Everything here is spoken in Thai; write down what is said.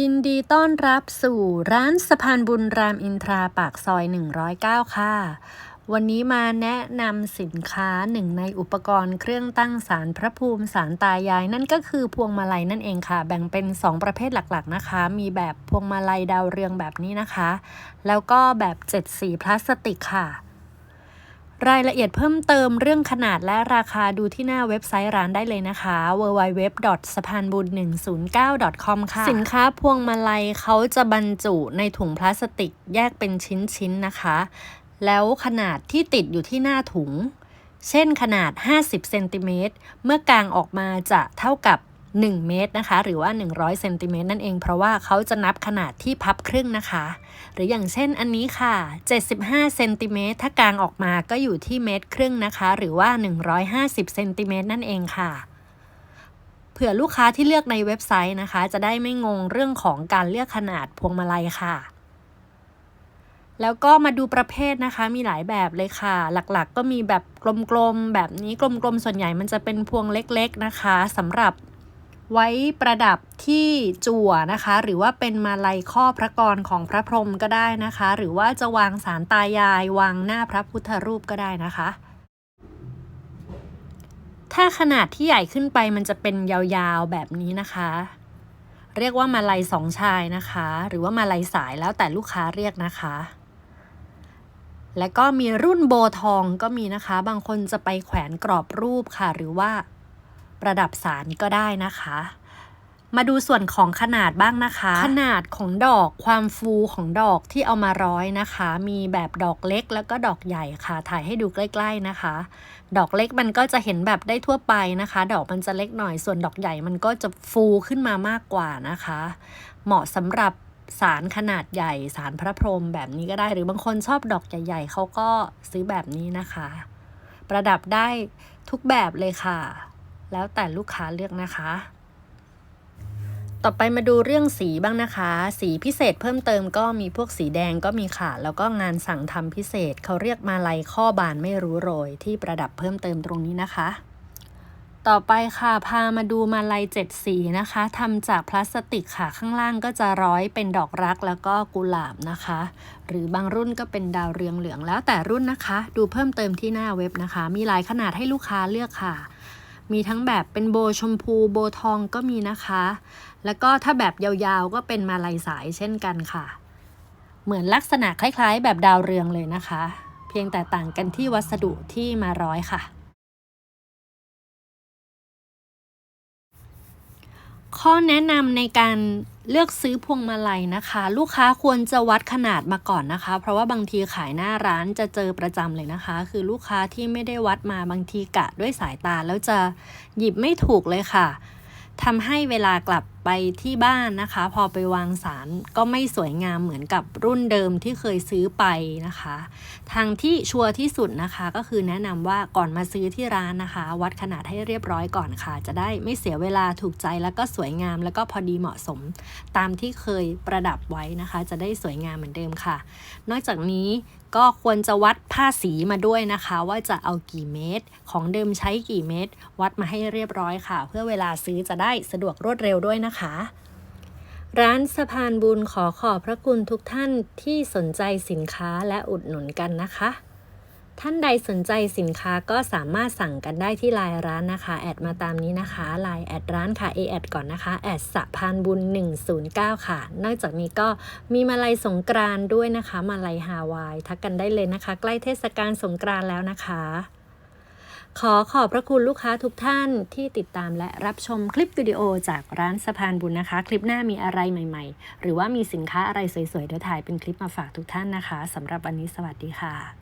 ยินดีต้อนรับสู่ร้านสะพานบุญรามอินทราปากซอย 109 ค่ะ วันนี้มาแนะนำสินค้าหนึ่งในอุปกรณ์เครื่องตั้งสารพระภูมิสารตายาย นั่นก็คือพวงมาลัยนั่นเองค่ะ แบ่งเป็น 2 ประเภทหลักๆนะคะ มีแบบพวงมาลัยดาวเรืองแบบนี้นะคะ แล้วก็แบบ 7 สีพลาสติกค่ะ รายละเอียดเพิ่มเติมเรื่องขนาดและราคาดูที่หน้าเว็บไซต์ร้านได้เลยนะคะ www. สะพานบุญ109 com ค่ะ สินค้าพวงมาลัยเขาจะบรรจุในถุงพลาสติกแยกเป็นชิ้นๆนะคะ แล้วขนาดที่ติดอยู่ที่หน้าถุง เช่นขนาด 50เซนติเมตรเมื่อกางออกมาจะเท่ากับ1 เมตรนะคะ หรือว่า 100เซนติเมตรนั่นเอง เพราะว่าเขาจะนับขนาดที่พับครึ่งนะคะ หรืออย่างเช่นอันนี้ค่ะ 75เซนติเมตรถ้ากลางออกมาก็อยู่ที่เมตรครึ่งนะคะ หรือว่า 150เซนติเมตรนั่นเองค่ะเผื่อลูกค้าที่เลือกในเว็บไซต์นะคะ จะได้ไม่งงเรื่องของการเลือกขนาดพวงมาลัยค่ะ แล้วก็มาดูประเภทนะคะ มีหลายแบบเลยค่ะ หลักๆก็มีแบบกลมๆ แบบนี้กลมๆ ส่วนใหญ่มันจะเป็นพวงเล็กๆนะคะสำหรับ ไว้ประดับที่จั่วนะคะ หรือว่าเป็นมาลัยข้อพระกรของพระพรหมก็ได้นะคะ หรือว่าจะวางสารตายายวางหน้าพระพุทธรูปก็ได้นะคะ ถ้าขนาดที่ใหญ่ขึ้นไปมันจะเป็นยาวๆแบบนี้นะคะ เรียกว่ามาลัยสองชายนะคะ หรือว่ามาลัยสายแล้วแต่ลูกค้าเรียกนะคะ และก็มีรุ่นโบทองก็มีนะคะ บางคนจะไปแขวนกรอบรูปค่ะ หรือว่า ระดับสารก็ได้นะคะ มาดูส่วนของขนาดบ้างนะคะ ขนาดของดอกความฟูของดอกที่เอามาร้อยนะคะ มีแบบดอกเล็กแล้วก็ดอกใหญ่ค่ะ ถ่ายให้ดูใกล้ ๆนะคะ ดอกเล็กมันก็จะเห็นแบบได้ทั่วไปนะคะ ดอกมันจะเล็กหน่อย ส่วนดอกใหญ่มันก็จะฟูขึ้นมามากกว่านะคะ เหมาะสำหรับสารขนาดใหญ่สารพระพรหมแบบนี้ก็ได้หรือบางคนชอบดอกใหญ่ ๆเขาก็ซื้อแบบนี้นะคะ ประดับได้ทุกแบบเลยค่ะ แล้วแต่ลูกค้าเลือกนะคะ ต่อไปมาดูเรื่องสีบ้างนะคะ สีพิเศษเพิ่มเติมก็มีพวกสีแดงก็มีค่ะ แล้วก็งานสั่งทำพิเศษเขาเรียกมาลัยข้อบานไม่รู้โรย ที่ประดับเพิ่มเติมตรงนี้นะคะต่อไปค่ะพามาดูมาลัยเจ็ดสีนะคะทำจากพลาสติกค่ะข้างล่างก็จะร้อยเป็นดอกรักแล้วก็กุหลาบนะคะ หรือบางรุ่นก็เป็นดาวเรืองเหลืองแล้วแต่รุ่นนะคะ ดูเพิ่มเติมที่หน้าเว็บนะคะ มีหลายขนาดให้ลูกค้าเลือกค่ะ มีทั้งแบบเป็นโบชมพูโบทองก็มีนะคะ แล้วก็ถ้าแบบยาวๆก็เป็นมาลายสายเช่นกันค่ะ เหมือนลักษณะคล้ายๆ แบบดาวเรืองเลยนะคะ เพียงแต่ต่างกันที่วัสดุที่มาร้อยค่ะ ข้อแนะนำในการเลือกซื้อพวงมาลัยนะคะ ลูกค้าควรจะวัดขนาดมาก่อนนะคะ เพราะว่าบางทีขายหน้าร้านจะเจอประจำเลยนะคะ คือลูกค้าที่ไม่ได้วัดมาบางทีกะด้วยสายตาแล้วจะหยิบไม่ถูกเลยค่ะทำให้เวลากลับ ไปที่บ้านนะคะ พอไปวางสารก็ไม่สวยงามเหมือนกับรุ่นเดิมที่เคยซื้อไปนะคะ ทางที่ชัวร์ที่สุดนะคะ ก็คือแนะนำว่าก่อนมาซื้อที่ร้านนะคะ วัดขนาดให้เรียบร้อยก่อนค่ะ จะได้ไม่เสียเวลาถูกใจแล้วก็สวยงาม แล้วก็พอดีเหมาะสม ตามที่เคยประดับไว้นะคะ จะได้สวยงามเหมือนเดิมค่ะ นอกจากนี้ก็ควรจะวัดผ้าสีมาด้วยนะคะ ว่าจะเอากี่เมตร ของเดิมใช้กี่เมตร วัดมาให้เรียบร้อยค่ะ เพื่อเวลาซื้อจะได้สะดวกรวดเร็วด้วยนะนะคะ ร้านสะพานบุญขอขอบพระคุณทุกท่านที่สนใจสินค้าและอุดหนุนกันนะคะ ท่านใดสนใจสินค้าก็สามารถสั่งกันได้ที่ไลน์ร้านนะคะแอดมาตามนี้นะคะไลน์แอดร้านค่ะ a แอดก่อนนะคะแอดสะพานบุญ 109 ค่ะ นอกจากนี้ก็มีมาลัยสงกรานด้วยนะคะ มาลัยฮาวายทักกันได้เลยนะคะ ใกล้เทศกาลสงกรานแล้วนะคะ ขอขอบพระคุณลูกค้าทุกท่านที่ติดตามและรับชมคลิปวิดีโอจากร้านสะพานบุญนะคะ คลิปหน้ามีอะไรใหม่ ๆ หรือว่ามีสินค้าอะไรสวยๆเดี๋ยวถ่ายเป็นคลิปมาฝากทุกท่านนะคะสำหรับวันนี้สวัสดีค่ะ